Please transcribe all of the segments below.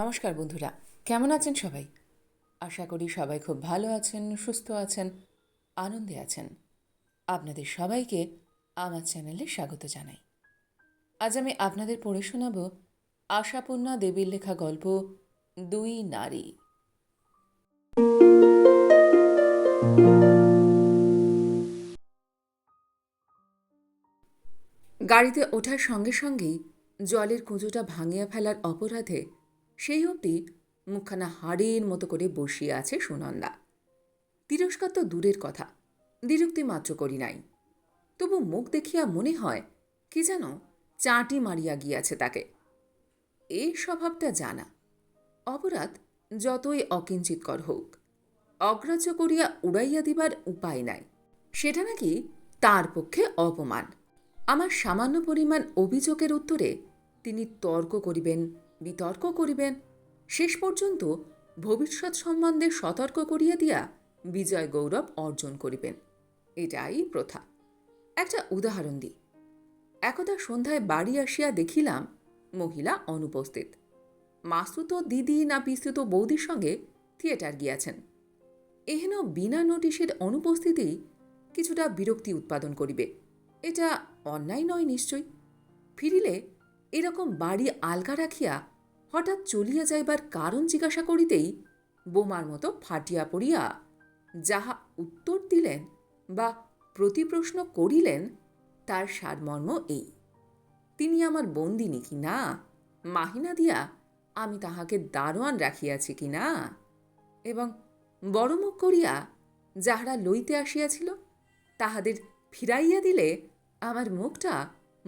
নমস্কার বন্ধুরা, কেমন আছেন সবাই? আশা করি সবাই খুব ভালো আছেন, সুস্থ আছেন, আনন্দে আছেন। আপনাদের সবাইকে আমার চ্যানেলে স্বাগত জানাই। আজ আমি আপনাদের পড়ে শোনাব আশাপূর্ণা দেবীর লেখা গল্প, দুই নারী। গাড়িতে ওঠার সঙ্গে সঙ্গেই জলের কুঁজোটা ভাঙিয়া ফেলার অপরাধে সেই অবধি মুখখানা হাড়ের মতো করে বসিয়ে আছে সুনন্দা। তিরস্কার তো দূরের কথা, বিরক্তি মাত্র করি নাই। তবু মুখ দেখিয়া মনে হয়, কি যেন চাটি মারিয়া গিয়াছে তাকে। এই স্বভাবটা জানা। অপরাধ যতই অকিঞ্চিতকর হোক, অগ্রাহ্য করিয়া উড়াইয়া দিবার উপায় নাই। সেটা নাকি তার পক্ষে অপমান। আমার সামান্য পরিমাণ অভিযোগের উত্তরে তিনি তর্ক করিবেন বিতর্ক করিবেন। শেষ পর্যন্ত ভবিষ্যৎ সম্বন্ধে সতর্ক করিয়া দিয়া বিজয় গৌরব অর্জন করিবেন। এটাই প্রথা। একটা উদাহরণ দিই। একদা সন্ধ্যায় বাড়ি আসিয়া দেখিলাম মহিলা অনুপস্থিত। মাসুত দিদি না পিস্তুত বৌদির সঙ্গে থিয়েটার গিয়াছেন। এহেন বিনা নোটিশের অনুপস্থিতি কিছুটা বিরক্তি উৎপাদন করিবে। এটা অন্যায় নয় নিশ্চয় ফিরিলে এরকম বাড়ি আলগা রাখিয়া হঠাৎ চলিয়া যাইবার কারণ জিজ্ঞাসা করিতেই বোমার মতো ফাটিয়া পড়িয়া যাহা উত্তর দিলেন বা প্রতিপ্রশ্ন করিলেন, তার সারমর্ম এই। তিনি আমার বন্দিনী কি না? মাহিনা দিয়া আমি তাহাকে দারোয়ান রাখিয়াছি কি না? এবং বড় মুখ করিয়া যাহারা লইতে আসিয়াছিল, তাহাদের ফিরাইয়া দিলে আমার মুখটা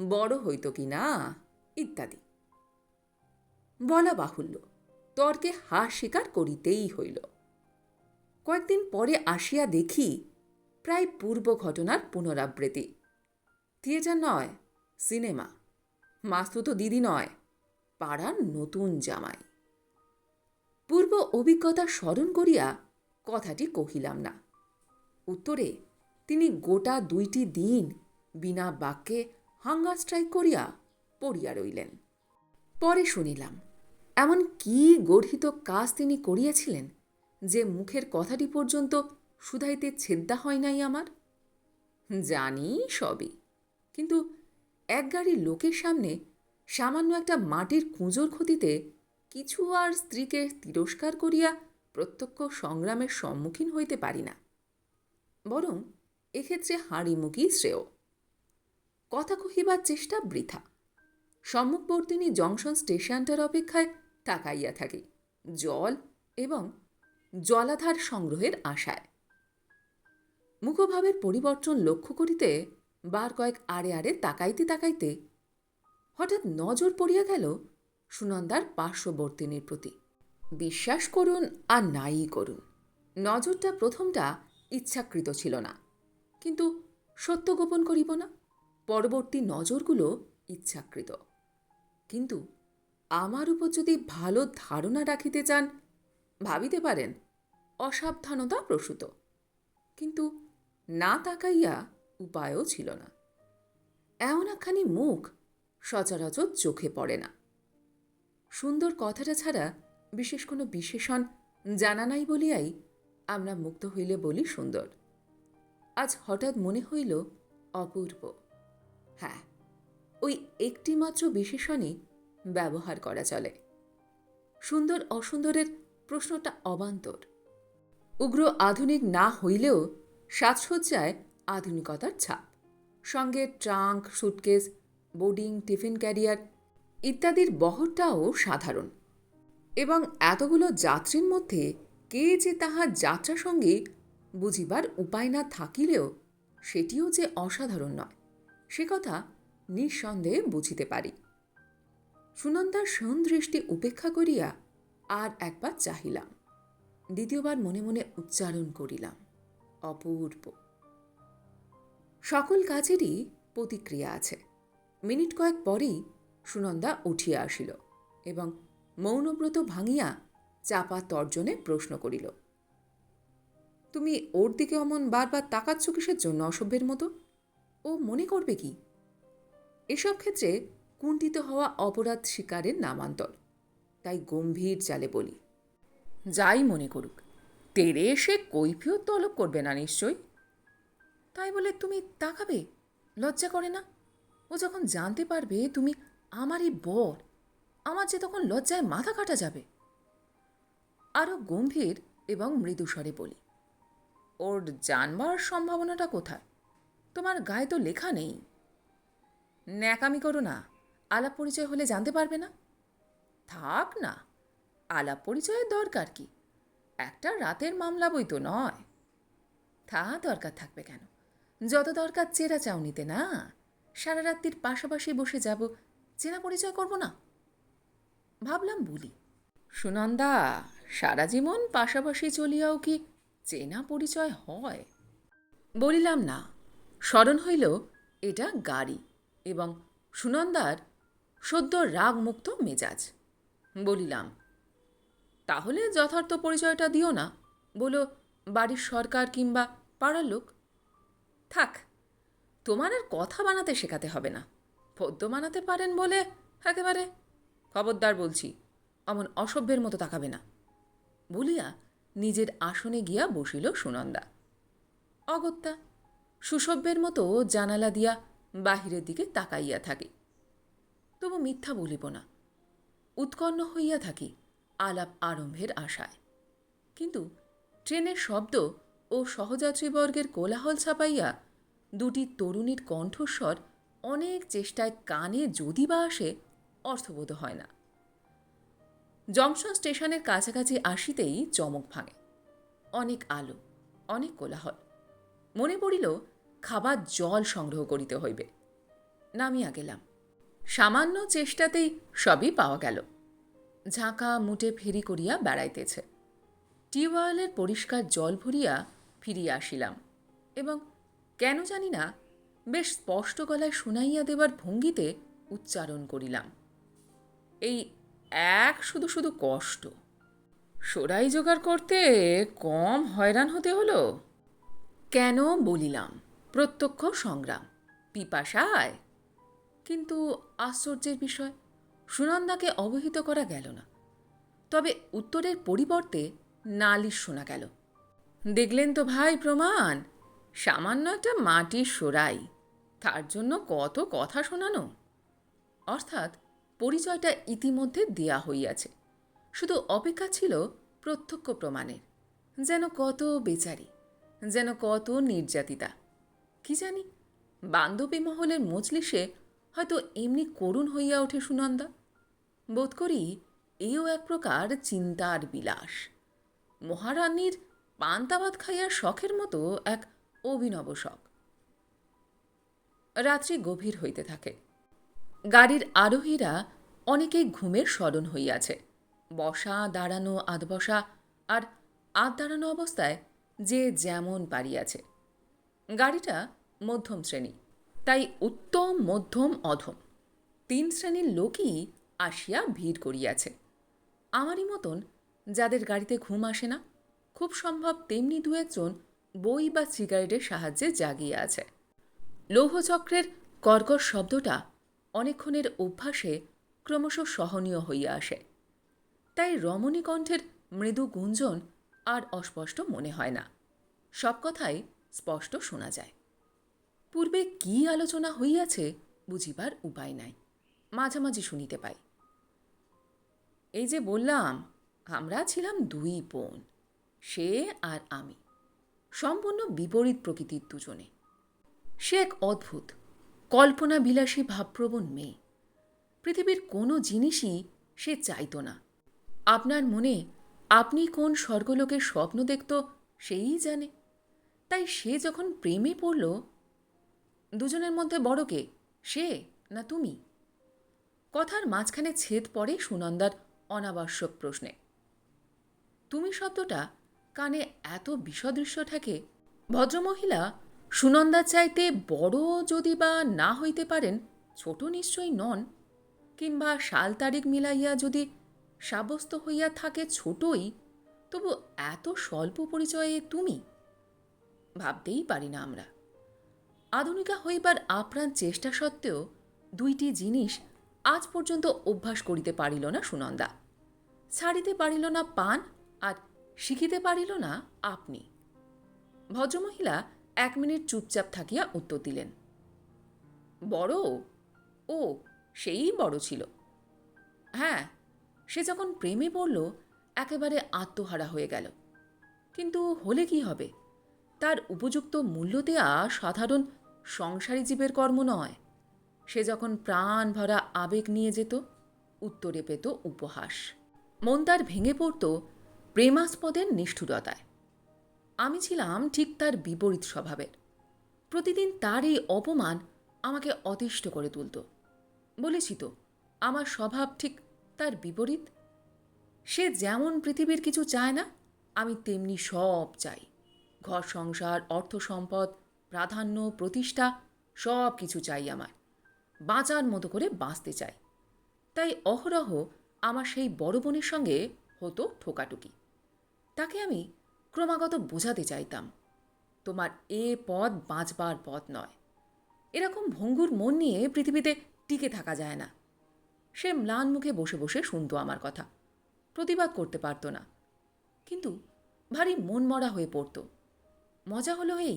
বড় হইত কি না? ইত্যাদি। বলা বাহুল্য তর্কে হা স্বীকার করিতেই হইল। কয়েকদিন পরে আসিয়া দেখি প্রায় পূর্ব ঘটনার পুনরাবৃত্তি। থিয়েটার নয়, সিনেমা। মাস্তু তো দিদি নয়, পাড়ার নতুন জামাই। পূর্ব অভিজ্ঞতা স্মরণ করিয়া কথাটি কহিলাম না। উত্তরে, তিনি গোটা দুইটি দিন বিনা বাক্যে হাঙ্গার স্ট্রাইক করিয়া পড়িয়া রইলেন। পরে শুনিলাম এমন কি গর্হিত কাজ তিনি করিয়াছিলেন যে মুখের কথাটি পর্যন্ত শুধাইতে ছেদ্দা হয় নাই আমার? জানি সবই, কিন্তু এক গাড়ি লোকের সামনে সামান্য একটা মাটির কুঁজোর ক্ষতিতে কিছু আর স্ত্রীকে তিরস্কার করিয়া প্রত্যক্ষ সংগ্রামের সম্মুখীন হইতে পারি না, বরং এক্ষেত্রে হাঁড়িমুখী শ্রেয়। কথা কহিবার চেষ্টা বৃথা। সম্মুখবর্তিনী জংশন স্টেশনটার অপেক্ষায় তাকাইয়া থাকি, জল এবং জলাধার সংগ্রহের আশায়। মুখভাবের পরিবর্তন লক্ষ্য করিতে বার কয়েক আড়ে আড়ে তাকাইতে তাকাইতে হঠাৎ নজর পড়িয়া গেল সুনন্দার পার্শ্ববর্তিনীর প্রতি। বিশ্বাস করুন আর নাই করুন, নজরটা প্রথমটা ইচ্ছাকৃত ছিল না, কিন্তু সত্য গোপন করিব না, পরবর্তী নজরগুলো ইচ্ছাকৃত। কিন্তু আমার উপর যদি ভালো ধারণা রাখিতে চান, ভাবিতে পারেন, অসাবধানতা প্রসূত। কিন্তু না তাকাইয়া উপায়ও ছিল না। এমন একখানি মুখ সচরাচর চোখে পড়ে না। সুন্দর কথাটা ছাড়া বিশেষ কোনো বিশেষণ জানা নাই বলিয়াই আমরা মুক্ত হইলে বলি সুন্দর। আজ হঠাৎ মনে হইল অপূর্ব। হ্যাঁ ওই একটিমাত্র বিশেষণই ব্যবহার করা চলে। সুন্দর অসুন্দরের প্রশ্নটা অবান্তর। উগ্র আধুনিক না হইলেও সাজসজ্জায় আধুনিকতার ছাপ। সঙ্গে trunk, suitcase, boarding, tiffin carrier ইত্যাদির বহরটাও সাধারণ। এবং এতগুলো যাত্রীর মধ্যে কে যে তাহার যাত্রা সঙ্গে বুঝিবার উপায় না থাকিলেও সেটিও যে অসাধারণ নয়, সে কথা নিঃসন্দেহে বুঝিতে পারি। সুনন্দার সন্দৃষ্টি উপেক্ষা করিয়া আর একবার চাহিলাম। দ্বিতীয়বার মনে মনে উচ্চারণ করিলাম, অপূর্ব। সকল কাজেরই প্রতিক্রিয়া আছে। মিনিট কয়েক পরেই সুনন্দা উঠিয়া আসিল এবং মৌনব্রত ভাঙিয়া চাপা তর্জনে প্রশ্ন করিল, তুমি ওর দিকে অমন বারবার তাকাচ্ছ কিসের জন্য অসভ্যের মতো? ও মনে করবে কি? এসব ক্ষেত্রে কুণ্ঠিত হওয়া অপরাধ শিকারের নামান্তর। তাই গম্ভীর চালে বলি, যাই মনে করুক তেরে এসে কৈফিয়ত তলব করবে না নিশ্চয়ই? তাই বলে তুমি তাকাবে? লজ্জা করে না? ও যখন জানতে পারবে তুমি আমারই বর, আমার যে তখন লজ্জায় মাথা কাটা যাবে? আরও গম্ভীর এবং মৃদুস্বরে বলি, ওর জানবার সম্ভাবনাটা কোথায়? তোমার গায়ে তো লেখা নেই। ন্যাকামি করো না। আলাপ পরিচয় হলে জানতে পারবে না। থাক না আলাপ পরিচয়ের দরকার কি? একটা রাতের মামলা বই তো নয়। তা দরকার থাকবে কেন? যত দরকার চেরা চাউনিতে না। সারা রাত্রির পাশাপাশি বসে যাব চেনা পরিচয় করব না। ভাবলাম বলি, সুনন্দা, সারা জীবন পাশাপাশি চলিয়াও কি চেনা পরিচয় হয়? বলিলাম না, স্মরণ হইল, এটা গাড়ি এবং সুনন্দার সদ্য রাগমুক্ত মেজাজ। বলিলাম, তাহলে যথার্থ পরিচয়টা দিও না। বলো, বাড়ির সরকার কিংবা পাড়ার লোক? থাক, তোমার আর কথা বানাতে শেখাতে হবে না। পদ্য বানাতে পারেন বলে একেবারে খবরদার বলছি, অমন অসভ্যের মতো তাকাবে না। বলিয়া নিজের আসনে গিয়া বসিল সুনন্দা। অগত্যা, সুসভ্যের মতো জানালা দিয়া বাহিরের দিকে তাকাইয়া থাকি। তবু মিথ্যা বলিব না। উৎকণ্ঠ হইয়া থাকি আলাপ আরম্ভের আশায়। কিন্তু ট্রেনের শব্দ ও সহযাত্রীবর্গের কোলাহল ছাপাইয়া দুটি তরুণীর কণ্ঠস্বর অনেক চেষ্টায় কানে যদি বা আসে, অর্থবোধ হয় না। জংশন স্টেশনের কাছাকাছি আসিতেই চমক ভাঙে। অনেক আলো, অনেক কোলাহল। মনে পড়িল, খাবার জল সংগ্রহ করিতে হইবে। নামিয়া গেলাম। সামান্য চেষ্টাতেই সবই পাওয়া গেল। ঝাঁকা মুটে ফেরি করিয়া বেড়াইতেছে। টিউবওয়েলের পরিষ্কার জল ভরিয়া ফিরিয়া আসিলাম এবং কেন জানি না, বেশ স্পষ্ট গলায় শুনাইয়া দেবার ভঙ্গিতে উচ্চারণ করিলাম। এই এক শুধু শুধু কষ্ট। সোরাই জোগাড় করতে কম হয়রান হতে হলো? কেন বলিলাম, প্রত্যক্ষ সংগ্রাম, পিপাসায় কিন্তু আশ্চর্যের বিষয়, সুনন্দাকে অবহিত করা গেল না। তবে উত্তরের পরিবর্তে নালিশ শোনা গেল। দেখলেন তো ভাই প্রমাণ, সামান্য একটা মাটির সোরাই, তার জন্য কত কথা শোনানো। অর্থাৎ পরিচয়টা ইতিমধ্যে দেয়া হইয়াছে। শুধু অপেক্ষা ছিল প্রত্যক্ষ প্রমাণের। যেন কত বেচারি, যেন কত নির্যাতিতা। কি জানি, বান্ধবী মহলের মজলিসে হয়তো এমনি করুণ হইয়া ওঠে সুনন্দা। বোধ করি এও এক প্রকার চিন্তার বিলাস। মহারানীর পান্তাভাত খাইয়ার শখের মতো এক অভিনব শখ। রাত্রি গভীর হইতে থাকে। গাড়ির আরোহীরা অনেকেই ঘুমের স্মরণ হইয়াছে। বসা, দাঁড়ানো আধ বসা আর আধ দাঁড়ানো অবস্থায় যে যেমন পারিয়াছে। গাড়িটা মধ্যম শ্রেণি। তাই উত্তম, মধ্যম, অধম। তিন শ্রেণির লোকই আসিয়া ভিড় করিয়াছে। আমারই মতন যাদের গাড়িতে ঘুম আসে না, খুব সম্ভব তেমনি দু একজন বই বা সিগারেটের সাহায্যে জাগিয়ে আছে। লৌহচক্রের কর্কশ শব্দটা অনেকক্ষণের অভ্যাসে ক্রমশ সহনীয় হইয়া আসে। তাই রমণী কণ্ঠের মৃদু গুঞ্জন আর অস্পষ্ট মনে হয় না। সব কথাই স্পষ্ট শোনা যায়। পূর্বে কি আলোচনা হইয়াছে বুঝিবার উপায় নাই। মাঝামাঝি শুনিতে পাই। এই যে বললাম, আমরা ছিলাম দুই বোন, সে আর আমি, সম্পূর্ণ বিপরীত প্রকৃতির দুজনে। সে এক অদ্ভুত কল্পনা বিলাসী ভাবপ্রবণ মেয়ে। পৃথিবীর কোনো জিনিসই সে চাইত না। আপনার মনে আপনি কোন স্বর্গলোকের স্বপ্ন দেখত, সেই জানে। তাই সে যখন প্রেমে পড়ল দুজনের মধ্যে বড় কে? সে না তুমি? কথার মাঝখানে ছেদ পড়ে সুনন্দার অনাবশ্যক প্রশ্নে। তুমি শব্দটা কানে এত বিষদৃশ্য থাকে ভদ্রমহিলা সুনন্দার চাইতে বড় যদি বা না হইতে পারেন, ছোট নিশ্চয়ই নন, কিংবা সাল তারিখ মিলাইয়া যদি সাব্যস্ত হইয়া থাকে ছোটই, তবু এত স্বল্প পরিচয়ে তুমি? ভাবতেই পারি না আমরা। আধুনিকা হইবার আপ্রাণ চেষ্টা সত্ত্বেও দুইটি জিনিস আজ পর্যন্ত অভ্যাস করিতে পারিল না সুনন্দা। ছাড়িতে পারিল না পান আর শিখিতে পারিল না আপনি। ভদ্রমহিলা এক মিনিট চুপচাপ থাকিয়া উত্তর দিলেন, বড়? ও, সেই বড় ছিল। হ্যাঁ সে যখন প্রেমে পড়ল, একেবারে আত্মহারা হয়ে গেল। কিন্তু হলে কি হবে? তার উপযুক্ত মূল্য দেয়া সাধারণ সংসারী জীবের কর্ম নয়। সে যখন প্রাণ ভরা আবেগ নিয়ে যেত, উত্তরে পেত উপহাস। মন তার ভেঙে পড়ত প্রেমাস্পদের নিষ্ঠুরতায়। আমি ছিলাম ঠিক তার বিপরীত স্বভাবের। প্রতিদিন তার এই অপমান আমাকে অতিষ্ঠ করে তুলত। বলেছি তো, আমার স্বভাব ঠিক তার বিপরীত? সে যেমন পৃথিবীর কিছু চায় না, আমি তেমনি সব চাই। ঘর সংসার, অর্থ সম্পদ প্রাধান্য, প্রতিষ্ঠা সব কিছু চাই আমার। বাঁচার মতো করে বাঁচতে চাই। তাই অহরহ আমার সেই বড় বোনের সঙ্গে হতো ঠোকাটুকি তাকে আমি ক্রমাগত বোঝাতে চাইতাম, তোমার এ পথ বাঁচবার পথ নয়। এরকম ভঙ্গুর মন নিয়ে পৃথিবীতে টিকে থাকা যায় না। সে ম্লান মুখে বসে বসে শুনতো আমার কথা, প্রতিবাদ করতে পারত না। কিন্তু ভারী মন মরা হয়ে পড়ত। মজা হলো এই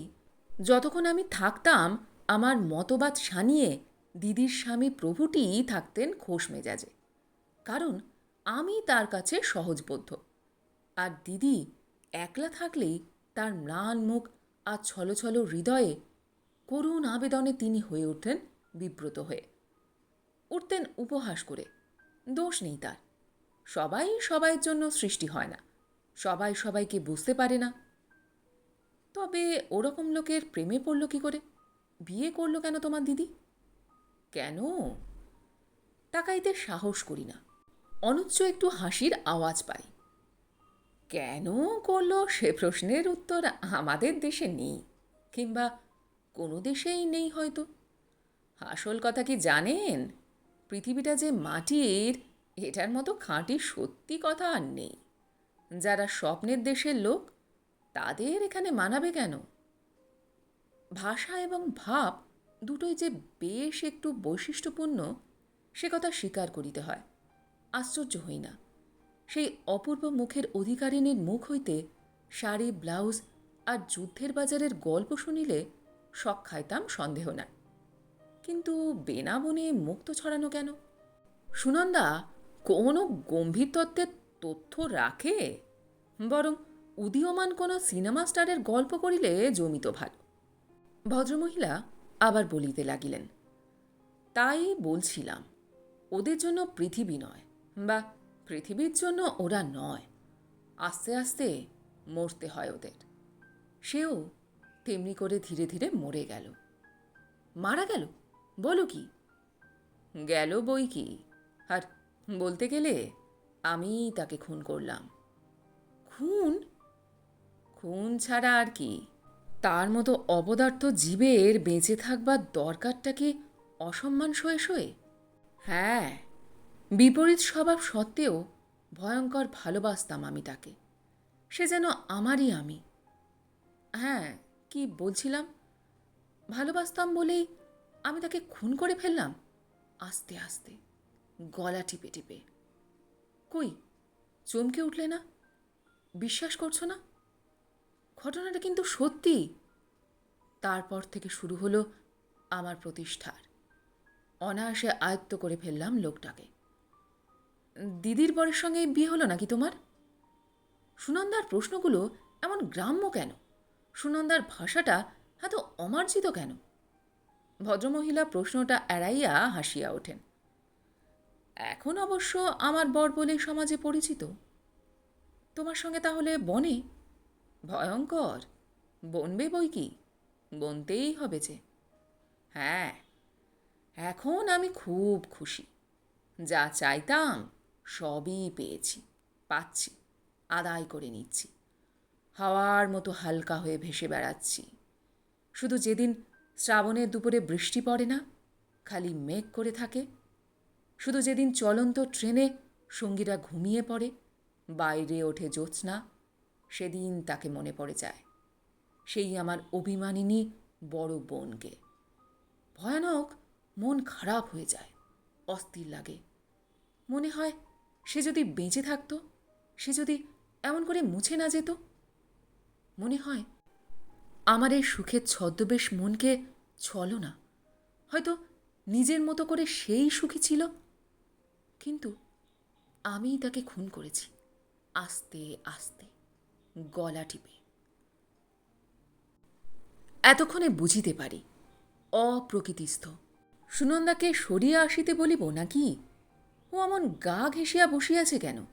যতক্ষণ আমি থাকতাম, আমার মতবাদ সানিয়ে দিদির স্বামী প্রভুটিই থাকতেন খোশ মেজাজে। কারণ আমি তার কাছে সহজবোধ্য। আর দিদি একলা থাকলেই তার ম্লান মুখ আর ছলছল হৃদয়ে করুণ আবেদনে তিনি হয়ে উঠতেন বিব্রত হয়ে। উঠতেন উপহাস করে, দোষ নেই তার। সবাই সবাইয়ের জন্য সৃষ্টি হয় না। সবাই সবাইকে বুঝতে পারে না। তবে ওরকম লোকের প্রেমে পড়ল কি করে? বিয়ে করল কেন তোমার দিদি? কেন? তাকাইতে সাহস করি না। অনুচ্চ একটু হাসির আওয়াজ পাই কেন করল সে প্রশ্নের উত্তর আমাদের দেশে নেই, কিংবা কোনো দেশেই নেই হয়তো? আসল কথা কি জানেন? পৃথিবীটা যে মাটির, এটার মতো খাঁটি সত্যি কথা আর নেই। যারা স্বপ্নের দেশের লোক তাদের এখানে মানাবে কেন? ভাষা এবং ভাব দুটোই যে বেশ একটু বৈশিষ্ট্যপূর্ণ, সে কথা স্বীকার করিতে হয়। আশ্চর্য হই না। সেই অপূর্ব মুখের অধিকারিণীর মুখ হইতে শাড়ি, ব্লাউজ আর যুদ্ধের বাজারের গল্প শুনিলে শখ খাইতাম সন্দেহ না কিন্তু বেনাবনে মুক্ত ছড়ানো কেন? সুনন্দা, কোনো গম্ভীর তত্ত্বের তথ্য রাখে? বরং উদীয়মান কোনো সিনেমা স্টারের গল্প করিলে জমিত ভালো। ভদ্রমহিলা আবার বলিতে লাগিলেন, তাই বলছিলাম, ওদের জন্য পৃথিবী নয়, বা পৃথিবীর জন্য ওরা নয়, আস্তে আস্তে মরতে হয় ওদের। সেও তেমনি করে ধীরে ধীরে মরে গেল। মারা গেল? বলো কি? গেল বই কি? আর বলতে গেলে আমি তাকে খুন করলাম। খুন? খুন ছাড়া আর কি? তার মতো অবদার্থ জীবের বেঁচে থাকবার দরকারটা কি অসম্মান সয়ে সয়ে হ্যাঁ বিপরীত স্বভাব সত্ত্বেও ভয়ঙ্কর ভালোবাসতাম আমি তাকে। সে যেন আমারই আমি। হ্যাঁ কি বলছিলাম? ভালোবাসতাম বলেই আমি তাকে খুন করে ফেললাম? আস্তে আস্তে, গলা টিপে টিপে। কই, চমকে উঠলে না? বিশ্বাস করছ না? ঘটনাটা কিন্তু সত্যি। তারপর থেকে শুরু হলো আমার প্রতিষ্ঠার। অনায়াসে আয়ত্ত করে ফেললাম লোকটাকে। দিদির বরের সঙ্গে বিয়ে হলো নাকি তোমার? সুনন্দার প্রশ্নগুলো এমন গ্রাম্য কেন? সুনন্দার ভাষাটা এত অমার্জিত কেন? ভদ্রমহিলা প্রশ্নটা এড়াইয়া হাসিয়া ওঠেন। এখন অবশ্য আমার বর বলেই সমাজে পরিচিত। তোমার সঙ্গে তাহলে বনে ভয়ঙ্কর। বনবে বই কি? বনতেই হবে যে। হ্যাঁ এখন আমি খুব খুশি। যা চাইতাম সবই পেয়েছি, পাচ্ছি, আদায় করে নিচ্ছি। হাওয়ার মতো হালকা হয়ে ভেসে বেড়াচ্ছি। শুধু যেদিন শ্রাবণের দুপুরে বৃষ্টি পড়ে না, খালি মেঘ করে থাকে। শুধু যেদিন চলন্ত ট্রেনে সঙ্গীরা ঘুমিয়ে পড়ে, বাইরে ওঠে জ্যোৎস্না সেদিন তাকে মনে পড়ে যায়। সেই আমার অভিমানিনী বড় বোনকে। ভয়ানক মন খারাপ হয়ে যায়, অস্থির লাগে। মনে হয় সে যদি বেঁচে থাকতো, সে যদি এমন করে মুছে না যেত। মনে হয় আমার এই সুখের ছদ্মবেশ মনকে ছলো না। হয়তো নিজের মতো করে সেই সুখী ছিল। কিন্তু আমিই তাকে খুন করেছি, আস্তে আস্তে। গলা টিপে। এতক্ষণে বুঝিতে পারি, অপ্রকৃতিস্থ। সুনন্দাকে সরিয়া আসিতে বলিব, নাকি? ও এমন গা ঘেঁষিয়া বসিয়াছে কেন?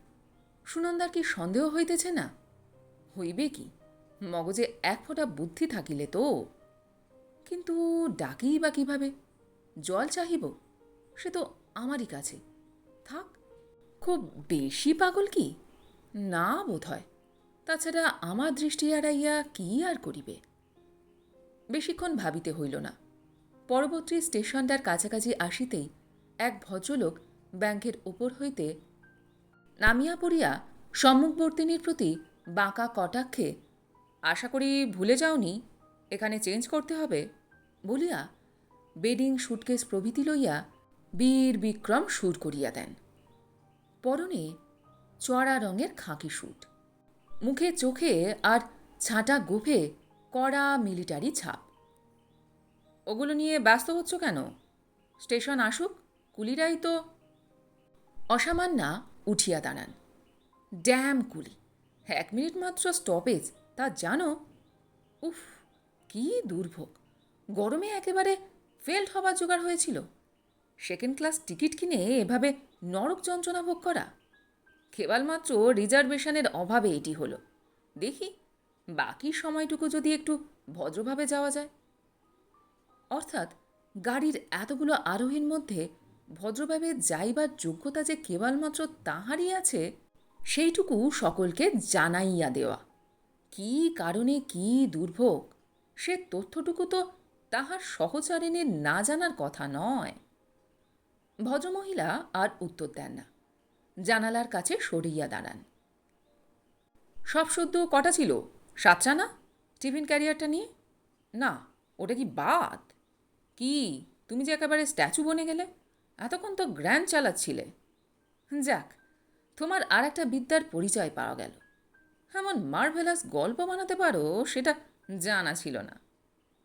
সুনন্দার কি সন্দেহ হইতেছে না? হইবে কি? মগজে এক ফোঁটা বুদ্ধি থাকিলে তো? কিন্তু ডাকিই বা কীভাবে? জল চাহিব? সে তো আমারই কাছে। থাক, খুব বেশি পাগল কি? না বোধ হয় তাছাড়া আমার দৃষ্টি এড়াইয়া কি আর করিবে? বেশিক্ষণ ভাবিতে হইল না। পরবর্তী স্টেশনটার কাছাকাছি আসিতেই এক ভদ্রলোক ব্যাংকের ওপর হইতে নামিয়া পড়িয়া সম্মুখবর্তিনীর প্রতি বাঁকা কটাক্ষে, আশা করি ভুলে যাওনি? এখানে চেঞ্জ করতে হবে? বলিয়া বেডিং সুটকেস প্রভৃতি লইয়া বীর বিক্রম সুর করিয়া দেন। পরনে চড়া রঙের খাঁকি স্যুট মুখে চোখে আর ছাঁটা গোফে কড়া মিলিটারি ছাপ। ওগুলো নিয়ে ব্যস্ত হচ্ছ কেন? স্টেশন আসুক, কুলিরাই তো অসামান্যা উঠিয়া দাঁড়ান। ড্যাম কুলি, এক মিনিট মাত্র স্টপেজ, তা জানো? উফ, কি দুর্ভোগ। গরমে একেবারে ফেল্ড হবার জোগাড় হয়েছিল। সেকেন্ড ক্লাস টিকিট কিনে এভাবে নরক যন্ত্রণা ভোগ করা। কেবলমাত্র রিজার্ভেশনের অভাবে এটি হলো। দেখি, বাকি সময়টুকু যদি একটু ভদ্রভাবে যাওয়া যায়। অর্থাৎ, গাড়ির এতগুলো আরোহীর মধ্যে ভদ্রভাবে যাইবার যোগ্যতা যে কেবলমাত্র তাহারই আছে, সেইটুকু সকলকে জানাইয়া দেওয়া। কি কারণে কি দুর্ভোগ, সে তথ্যটুকু তো তাহার সহচারিণীর না জানার কথা নয়। ভদ্রমহিলা আর উত্তর দেন না। জানালার কাছে সরিয়া দাঁড়ান। সব সদ্য কটা ছিল? সাতটা না? টিফিন ক্যারিয়ারটা নিয়ে? না, ওটা কি বাদ? কি, তুমি যে একেবারে স্ট্যাচু বনে গেলে? এতক্ষণ তো গ্র্যান্ড চালাচ্ছিলে। যাক, তোমার আর একটা বিদ্যার পরিচয় পাওয়া গেল। এমন মার্ভেলাস গল্প বানাতে পারো, সেটা জানা ছিল না।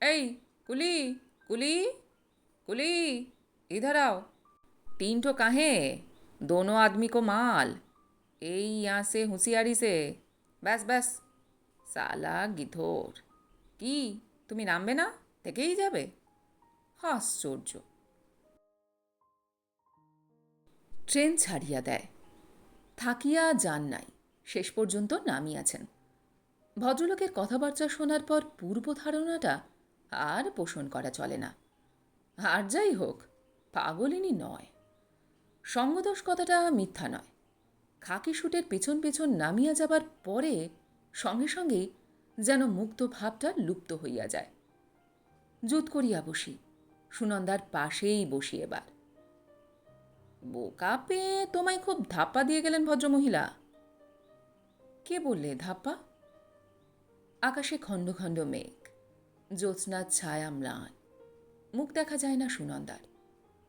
এই, কুলি কুলি কুলি এ ধারাও। তিনটো কাহে। दोनों आदमी को माल এই यहाँ से হুঁশিয়ারি সে ব্যাস ব্যাস সালা গিধোর কি তুমি নামবে না থেকেই যাবে আশ্চর্য ট্রেন ছাড়িয়া দেয় থাকিয়া যান নাই শেষ পর্যন্ত নামিয়াছেন ভদ্রলোকের কথাবার্তা শোনার পর পূর্ব ধারণাটা আর পোষণ করা চলে না আর যাই হোক পাগলিনী নয় সঙ্গদোষ কথাটা মিথ্যা নয়। খাকি শুটের পেছন পেছন নামিয়া যাবার পরে সঙ্গে সঙ্গেই যেন মুক্ত ভাবটা লুপ্ত হইয়া যায়। জুত করিয়া বসি, সুনন্দার পাশেই বসি এবার। বোকা পেয়ে তোমায় খুব ধাপ্পা দিয়ে গেলেন ভদ্রমহিলা। কে বললে ধাপ্পা? আকাশে খণ্ড খণ্ড মেঘ, জ্যোৎস্নার ছায়া ম্লান। মুখ দেখা যায় না সুনন্দার,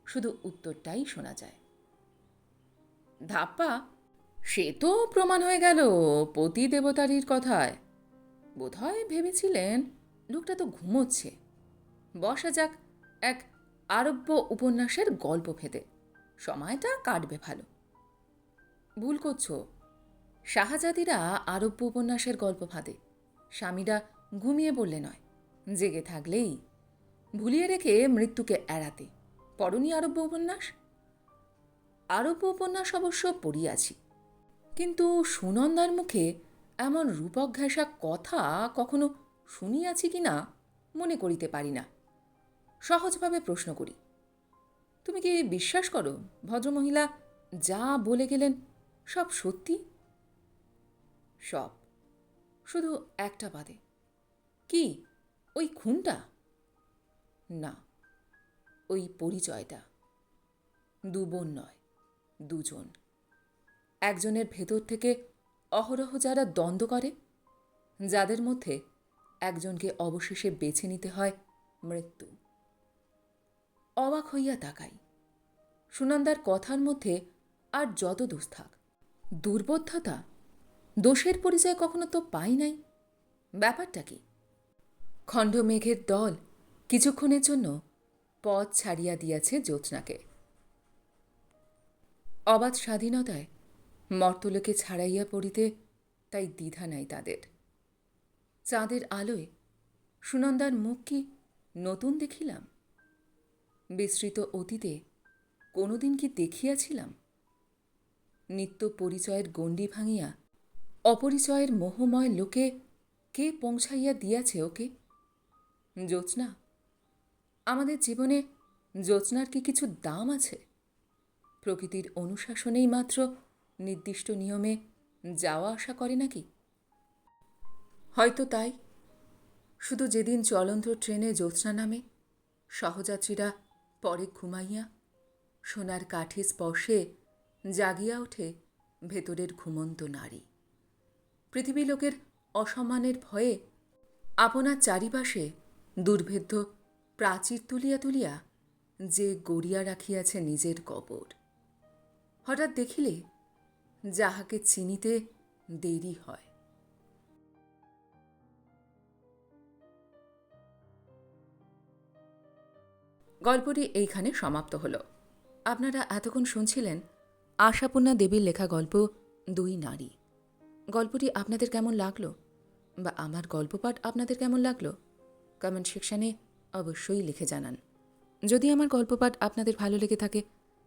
শুধু উত্তরটাই শোনা যায়। ধাপ্পা? সে তো প্রমাণ হয়ে গেল পতি দেবতারির কথায়। বোধহয় ভেবেছিলেন লোকটা তো ঘুমোচ্ছে। বসা যাক এক আরব্য উপন্যাসের গল্প ফেদে। সময়টা কাটবে ভালো। ভুল করছ। শাহজাদিরা আরব্য উপন্যাসের গল্প ফাঁদে। স্বামীরা ঘুমিয়ে বললে নয়, জেগে থাকলেই। ভুলিয়ে রেখে মৃত্যুকে এড়াতে। পড়নি আরব্য উপন্যাস আরব্য উপন্যাস অবশ্য পড়িয়াছি। কিন্তু সুনন্দার মুখে এমন রূপক ঘেঁষা কথা কখনো শুনিয়াছি কি না, মনে করিতে পারি না। সহজভাবে প্রশ্ন করি, তুমি কি বিশ্বাস করো, ভদ্রমহিলা, যা বলে গেলেন সব সত্যি? সব, শুধু একটা বাদে। কি, ওই খুনটা? না, ওই পরিচয়টা। দু বোন নয়। দুজন। একজনের ভেতর থেকে অহরহ যারা দ্বন্দ্ব করে, যাদের মধ্যে একজনকে অবশেষে বেছে নিতে হয় মৃত্যু। অবাক হইয়া তাকাই। সুনন্দার কথার মধ্যে আর যত দোষ থাক, দুর্বোধ্যতা, দোষের পরিচয় কখনো তো পাই নাই। ব্যাপারটা কি? খণ্ডমেঘের দল কিছুক্ষণের জন্য পথ ছাড়িয়া দিয়াছে জ্যোৎস্নাকে। অবাধ স্বাধীনতায় মর্তলোকে ছাড়াইয়া পড়িতে তাই দ্বিধা নাই তাদের। চাঁদের আলোয় সুনন্দার মুখ কি নতুন দেখিলাম? বিস্তৃত অতীতে কোনোদিন কি দেখিয়াছিলাম? নিত্য পরিচয়ের গণ্ডি ভাঙিয়া অপরিচয়ের মোহময় লোকে কে পৌঁছাইয়া দিয়াছে ওকে? জ্যোৎস্না, আমাদের জীবনে জ্যোৎস্নার কি কিছু দাম আছে? প্রকৃতির অনুশাসনেই মাত্র নির্দিষ্ট নিয়মে যাওয়া আসা করে নাকি? হয়তো তাই। শুধু যেদিন চলন্ত ট্রেনে জ্যোৎস্না নামে, সহযাত্রীরা পরে ঘুমাইয়া সোনার কাঠে স্পর্শে জাগিয়া ওঠে ভেতরের ঘুমন্ত নারী। পৃথিবী লোকের অসম্মানের ভয়ে আপনার চারিপাশে দুর্ভেদ্য প্রাচীর তুলিয়া তুলিয়া যে গড়িয়া রাখিয়াছে নিজের কবর। হঠাৎ দেখিলে যাহাকে চিনিতে দেরি হয়। গল্পটি এইখানে সমাপ্ত হল। আপনারা এতক্ষণ শুনছিলেন আশাপূর্ণা দেবীর লেখা গল্প দুই নারী। গল্পটি আপনাদের কেমন লাগল বা আমার গল্পপাঠ আপনাদের কেমন লাগল কমেন্ট সেকশানে অবশ্যই লিখে জানান। যদি আমার গল্পপাঠ আপনাদের ভালো লেগে থাকে